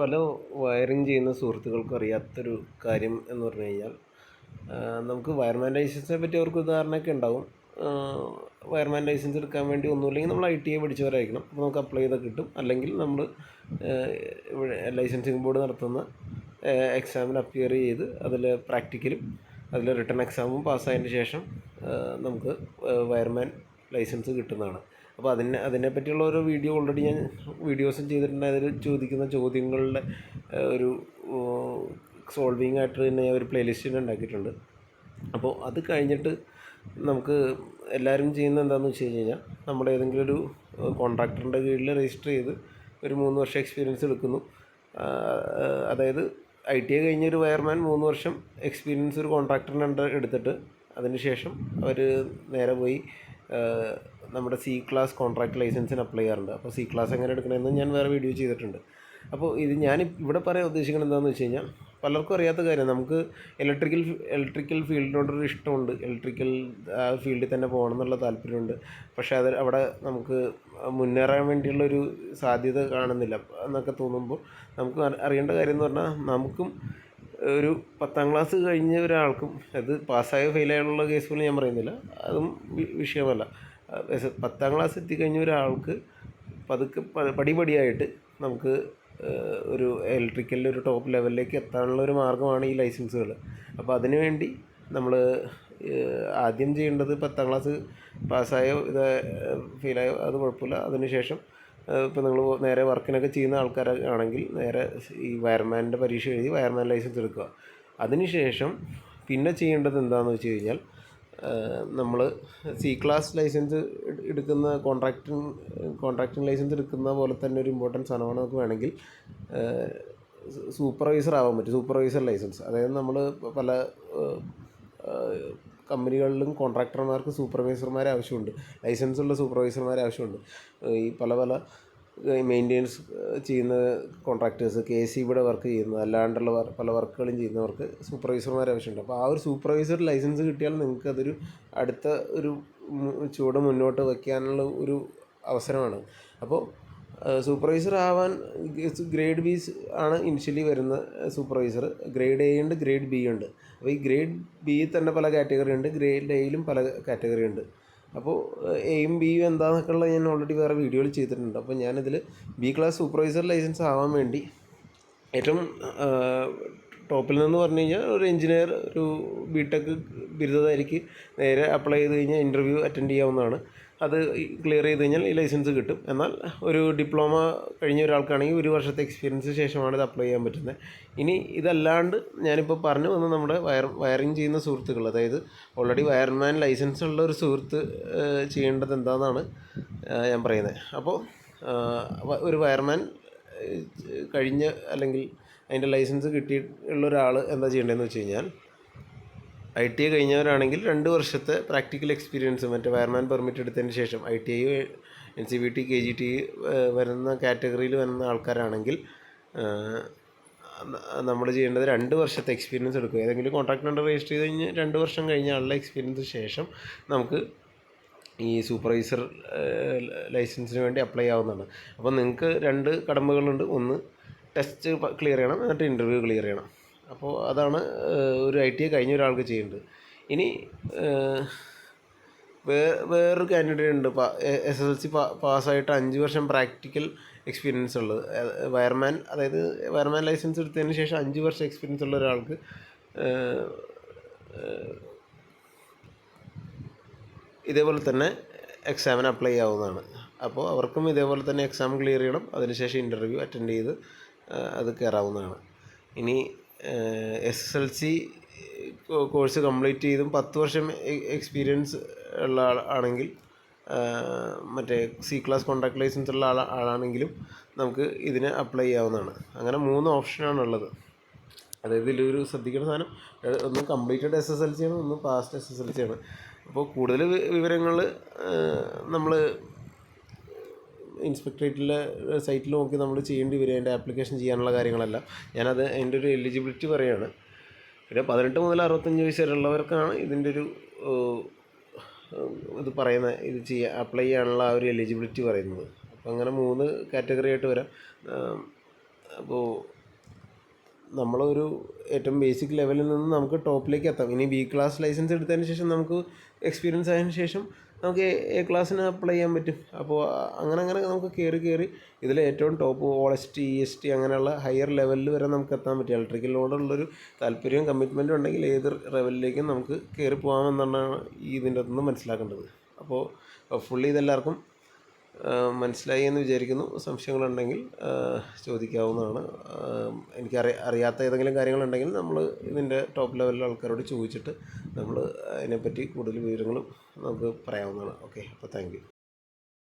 പല വയറിങ് ചെയ്യുന്ന സുഹൃത്തുക്കൾക്കും അറിയാത്തൊരു കാര്യം എന്ന് പറഞ്ഞു കഴിഞ്ഞാൽ നമുക്ക് വയർമാൻ ലൈസൻസിനെ പറ്റി അവർക്ക് ധാരണയൊക്കെ ഉണ്ടാവും. വയർമാൻ ലൈസൻസ് എടുക്കാൻ വേണ്ടി ഒന്നുമില്ലെങ്കിൽ നമ്മൾ ഐ ടി ഐ പഠിച്ചവരായിരിക്കണം. അപ്പോൾ നമുക്ക് അപ്ലൈ ചെയ്താൽ കിട്ടും. അല്ലെങ്കിൽ നമ്മൾ ഇവിടെ ലൈസൻസിങ് ബോർഡ് നടത്തുന്ന എക്സാമിന് അപ്പിയർ ചെയ്ത് അതിൽ പ്രാക്ടിക്കലും അതിൽ റിട്ടേൺ എക്സാമും പാസ്സായതിന് ശേഷം നമുക്ക് വയർമാൻ ലൈസൻസ് കിട്ടുന്നതാണ്. അപ്പോൾ അതിനെ അതിനെപ്പറ്റിയുള്ള ഓരോ വീഡിയോ ഓൾറെഡി ഞാൻ വീഡിയോസും ചെയ്തിട്ടുണ്ട്. അതിൽ ചോദിക്കുന്ന ചോദ്യങ്ങളുടെ ഒരു സോൾവിങ് ആയിട്ട് തന്നെ ഞാൻ ഒരു പ്ലേലിസ്റ്റ് ഉണ്ടാക്കിയിട്ടുണ്ട്. അപ്പോൾ അത് കഴിഞ്ഞിട്ട് നമുക്ക് എല്ലാവരും ചെയ്യുന്ന എന്താണെന്ന് വെച്ച് കഴിഞ്ഞാൽ നമ്മുടെ ഏതെങ്കിലും ഒരു കോൺട്രാക്ടറിന്റെ കീഴിൽ രജിസ്റ്റർ ചെയ്ത് ഒരു മൂന്ന് വർഷം എക്സ്പീരിയൻസ് എടുക്കുന്നു. അതായത് ഐ ടി ഐ കഴിഞ്ഞൊരു വയർമാൻ മൂന്ന് വർഷം എക്സ്പീരിയൻസ് ഒരു കോൺട്രാക്ടറിന്റെ എടുത്തിട്ട് അതിന് ശേഷം അവർ നേരെ പോയി നമ്മുടെ സി ക്ലാസ് കോൺട്രാക്ട് ലൈസൻസിന് അപ്ലൈ ചെയ്യാറുണ്ട്. അപ്പോൾ സി ക്ലാസ് എങ്ങനെ എടുക്കണമെന്ന് ഞാൻ വേറെ വീഡിയോ ചെയ്തിട്ടുണ്ട്. അപ്പോൾ ഇത് ഞാൻ ഇവിടെ പറയാൻ ഉദ്ദേശിക്കുന്നത് എന്താണെന്ന് വെച്ച് കഴിഞ്ഞാൽ പലർക്കും അറിയാത്ത കാര്യം. നമുക്ക് ഇലക്ട്രിക്കൽ ഇലക്ട്രിക്കൽ ഫീൽഡിനോടൊരു ഇഷ്ടമുണ്ട്. ഇലക്ട്രിക്കൽ ഫീൽഡിൽ തന്നെ പോകണം എന്നുള്ള താല്പര്യമുണ്ട്. പക്ഷേ അത് അവിടെ നമുക്ക് മുന്നേറാൻ വേണ്ടിയുള്ളൊരു സാധ്യത കാണുന്നില്ല എന്നൊക്കെ തോന്നുമ്പോൾ നമുക്ക് അറിയേണ്ട കാര്യം എന്ന് പറഞ്ഞാൽ നമുക്കും ഒരു പത്താം ക്ലാസ് കഴിഞ്ഞ ഒരാൾക്കും അത് പാസ്സായ ഫെയിലായുള്ള കേസ് പോലും ഞാൻ പറയുന്നില്ല. അതും വിഷയമല്ല. പത്താം ക്ലാസ് എത്തിക്കഴിഞ്ഞ ഒരാൾക്ക് പതുക്കെ പടിപടിയായിട്ട് നമുക്ക് ഒരു ഇലക്ട്രിക്കലിൽ ഒരു ടോപ്പ് ലെവലിലേക്ക് എത്താനുള്ള ഒരു മാർഗമാണ് ഈ ലൈസൻസുകൾ അപ്പോൾ അതിനുവേണ്ടി നമ്മൾ ആദ്യം ചെയ്യേണ്ടത് പത്താം ക്ലാസ് പാസ്സായോ ഇത് ഫെയിലായോ അത് കുഴപ്പമില്ല. അതിനുശേഷം ഇപ്പോൾ നിങ്ങൾ നേരെ വർക്കിനൊക്കെ ചെയ്യുന്ന ആൾക്കാരൊക്കെ ആണെങ്കിൽ നേരെ ഈ വയർമാന്റെ പരീക്ഷ എഴുതി വയർമാൻ ലൈസൻസ് എടുക്കുക. അതിനുശേഷം പിന്നെ ചെയ്യേണ്ടത് എന്താണെന്ന് വെച്ച് കഴിഞ്ഞാൽ നമ്മൾ സി ക്ലാസ് ലൈസൻസ് എടുക്കുന്ന കോൺട്രാക്ടിങ് കോൺട്രാക്ടിങ് ലൈസൻസ് എടുക്കുന്ന പോലെ തന്നെ ഒരു ഇമ്പോർട്ടന്റ് സാധനമാണ് നമുക്ക് വേണമെങ്കിൽ സൂപ്പർവൈസർ ആവാൻ പറ്റും. Supervisor licence. അതായത് നമ്മൾ പല കമ്പനികളിലും കോൺട്രാക്ടർമാർക്ക് സൂപ്പർവൈസർമാർ ആവശ്യമുണ്ട്. ലൈസൻസ് ഉള്ള സൂപ്പർവൈസർമാരെ ആവശ്യമുണ്ട്. ഈ പല പല മെയിന്റെനൻസ് ചെയ്യുന്ന കോൺട്രാക്ടേഴ്സ് കെ സി ബിയുടെ വർക്ക് ചെയ്യുന്ന. അല്ലാണ്ടുള്ള പല വർക്കുകളും ചെയ്യുന്നവർക്ക് സൂപ്പർവൈസർമാർ ആവശ്യമുണ്ട്. അപ്പോൾ ആ ഒരു സൂപ്പർവൈസർ ലൈസൻസ് കിട്ടിയാൽ നിങ്ങൾക്ക് അതൊരു അടുത്ത ഒരു ചുവട് മുന്നോട്ട് വയ്ക്കാനുള്ള ഒരു അവസരമാണ്. അപ്പോൾ സൂപ്പർവൈസർ ആവാൻ ഗ്രേഡ് ബി ആണ് ഇനിഷ്യലി വരുന്ന സൂപ്പർവൈസർ ഗ്രേഡ് എ ഉണ്ട് ഗ്രേഡ് ബി ഉണ്ട്. അപ്പോൾ ഈ ഗ്രേഡ് ബി തന്നെ പല കാറ്റഗറി ഉണ്ട് ഗ്രേഡ് എയിലും പല കാറ്റഗറി ഉണ്ട്. അപ്പോൾ എയും ബിയും എന്താണെന്നൊക്കെയുള്ള ഞാൻ ഓൾറെഡി വേറെ വീഡിയോയിൽ ചെയ്തിട്ടുണ്ട്. അപ്പോൾ ഞാനിതിൽ ബി ക്ലാസ് സൂപ്പർവൈസർ ലൈസൻസ് ആവാൻ വേണ്ടി ഏറ്റവും ടോപ്പിൽ നിന്ന് പറഞ്ഞു കഴിഞ്ഞാൽ ഒരു എഞ്ചിനീയർ ഒരു ബി ടെക് ബിരുദധാരിക്ക് നേരെ അപ്ലൈ ചെയ്ത് കഴിഞ്ഞാൽ ഇന്റർവ്യൂ അറ്റൻഡ് ചെയ്യാവുന്നതാണ്. അത് ക്ലിയർ ചെയ്ത് കഴിഞ്ഞാൽ ഈ ലൈസൻസ് കിട്ടും. എന്നാൽ ഒരു ഡിപ്ലോമ കഴിഞ്ഞ ഒരാൾക്കാണെങ്കിൽ ഒരു വർഷത്തെ എക്സ്പീരിയൻസ് ശേഷമാണ് ഇത് അപ്ലൈ ചെയ്യാൻ പറ്റുന്നത്. ഇനി ഇതല്ലാണ്ട് ഞാനിപ്പോൾ പറഞ്ഞു വന്ന നമ്മുടെ വയർ വയറിങ് ചെയ്യുന്ന സുഹൃത്തുക്കൾ അതായത് ഓൾറെഡി വയർമാൻ ലൈസൻസ് ഉള്ള ഒരു സുഹൃത്ത് ചെയ്യേണ്ടത് എന്താണെന്നാണ് ഞാൻ പറയുന്നത്. അപ്പോൾ ഒരു വയർമാൻ കഴിഞ്ഞ അല്ലെങ്കിൽ അതിന്റെ ലൈസൻസ് കിട്ടിയിട്ടുള്ള ഒരാൾ എന്താ ചെയ്യേണ്ടതെന്ന് വെച്ച് കഴിഞ്ഞാൽ ഐ ടി ഐ കഴിഞ്ഞവരാണെങ്കിൽ രണ്ട് വർഷത്തെ പ്രാക്ടിക്കൽ എക്സ്പീരിയൻസ് മറ്റേ വയർമാൻ പെർമിറ്റ് എടുത്തതിന് ശേഷം I T I N C B T K G T വരുന്ന കാറ്റഗറിയിൽ വരുന്ന ആൾക്കാരാണെങ്കിൽ നമ്മൾ ചെയ്യേണ്ടത് രണ്ട് വർഷത്തെ എക്സ്പീരിയൻസ് എടുക്കുക. ഏതെങ്കിലും കോൺട്രാക്ട് നമ്പർ രജിസ്റ്റർ ചെയ്ത് കഴിഞ്ഞ് രണ്ട് വർഷം കഴിഞ്ഞ ആളുടെ എക്സ്പീരിയൻസ് ശേഷം നമുക്ക് ഈ സൂപ്പർവൈസർ ലൈസൻസിന് വേണ്ടി അപ്ലൈ ആവുന്നതാണ്. അപ്പോൾ നിങ്ങൾക്ക് രണ്ട് കടമ്പകളുണ്ട്. ഒന്ന് ടെസ്റ്റ് ക്ലിയർ ചെയ്യണം എന്നിട്ട് ഇന്റർവ്യൂ ക്ലിയർ ചെയ്യണം. അപ്പോൾ അതാണ് ഒരു ഐ ടി ഐ കഴിഞ്ഞ ഒരാൾക്ക് ചെയ്യേണ്ടത്. ഇനി വേ വേറൊരു കാൻഡിഡേറ്റ് ഉണ്ട് എസ് എസ് എൽ സി പാസ്സായിട്ട് അഞ്ച് വർഷം പ്രാക്ടിക്കൽ എക്സ്പീരിയൻസ് ഉള്ളത്. വയർമാൻ അതായത് വയർമാൻ ലൈസൻസ് എടുത്തതിന് ശേഷം അഞ്ച് വർഷം എക്സ്പീരിയൻസ് ഉള്ള ഒരാൾക്ക് ഇതേപോലെ തന്നെ എക്സാമിന് അപ്ലൈ ആവുന്നതാണ്. അപ്പോൾ അവർക്കും ഇതേപോലെ തന്നെ എക്സാം ക്ലിയർ ചെയ്യണം. അതിനുശേഷം ഇന്റർവ്യൂ അറ്റൻഡ് ചെയ്ത് അത് കയറാവുന്നതാണ് ഇനി S S L C course complete ചെയ്തും പത്ത് വർഷം എക്സ്പീരിയൻസ് ഉള്ള ആൾ ആണെങ്കിൽ മറ്റേ സി ക്ലാസ് കോൺട്രാക്ട് ലൈസൻസ് ഉള്ള ആൾ ആളാണെങ്കിലും നമുക്ക് ഇതിന് അപ്ലൈ ചെയ്യാവുന്നതാണ്. അങ്ങനെ മൂന്ന് ഓപ്ഷനാണ് ഉള്ളത്. അതായത് ഇതിലൊരു ശ്രദ്ധിക്കേണ്ട സാധനം ഒന്ന് completed S S L C ആണ് ഒന്ന് passed S S L C ആണ്. അപ്പോൾ കൂടുതൽ വിവരങ്ങൾ നമ്മൾ ഇൻസ്പെക്ടറേറ്റിലെ സൈറ്റിൽ നോക്കി നമ്മൾ ചെയ്യേണ്ടി വരും അതിന്റെ ആപ്ലിക്കേഷൻ ചെയ്യാനുള്ള കാര്യങ്ങളെല്ലാം. ഞാനത് അതിന്റെ ഒരു എലിജിബിലിറ്റി പറയുകയാണ് പിന്നെ പതിനെട്ട് മുതൽ അറുപത്തഞ്ച് വയസ്സ് വരെയുള്ളവർക്കാണ് ഇതിന്റെ ഒരു ഇത് പറയുന്നത് ഇത് ചെയ്യുക അപ്ലൈ ചെയ്യാനുള്ള ആ ഒരു എലിജിബിലിറ്റി പറയുന്നത്. അപ്പോൾ അങ്ങനെ മൂന്ന് കാറ്റഗറി ആയിട്ട് വരാം. അപ്പോൾ നമ്മളൊരു ഏറ്റവും ബേസിക് ലെവലിൽ നിന്ന് നമുക്ക് ടോപ്പിലേക്ക് എത്താം. ഇനി ബി ക്ലാസ് ലൈസൻസ് എടുത്തതിന് ശേഷം നമുക്ക് എക്സ്പീരിയൻസ് ആയതിനു ശേഷം നമുക്ക് എ ക്ലാസ്സിന് അപ്ലൈ ചെയ്യാൻ പറ്റും. അപ്പോൾ അങ്ങനെ അങ്ങനെ നമുക്ക് കയറി കയറി ഇതിൽ ഏറ്റവും top all S T E S T അങ്ങനെയുള്ള ഹയർ ലെവലിൽ വരെ നമുക്ക് എത്താൻ പറ്റും. ഇലക്ട്രിക്കലിനോടുള്ളൊരു താല്പര്യവും കമ്മിറ്റ്മെന്റും ഉണ്ടെങ്കിൽ ഏത് ലെവലിലേക്കും നമുക്ക് കയറി പോകാമെന്നാണ് ഇതിന്റെ അകത്തുനിന്ന് മനസ്സിലാക്കേണ്ടത്. അപ്പോൾ ഫുള്ളി ഇതെല്ലാവർക്കും മനസ്സിലായി എന്ന് വിചാരിക്കുന്നു. സംശയങ്ങളുണ്ടെങ്കിൽ ചോദിക്കാവുന്നതാണ്. എനിക്ക് അറിയ അറിയാത്ത ഏതെങ്കിലും കാര്യങ്ങളുണ്ടെങ്കിൽ നമ്മൾ ഇതിന്റെ ടോപ്പ് ലെവലിലെ ആൾക്കാരോട് ചോദിച്ചിട്ട് നമ്മൾ അതിനെപ്പറ്റി കൂടുതൽ വിവരങ്ങളും നമുക്ക് പറയാവുന്നതാണ്. ഓക്കെ അപ്പോൾ താങ്ക് യു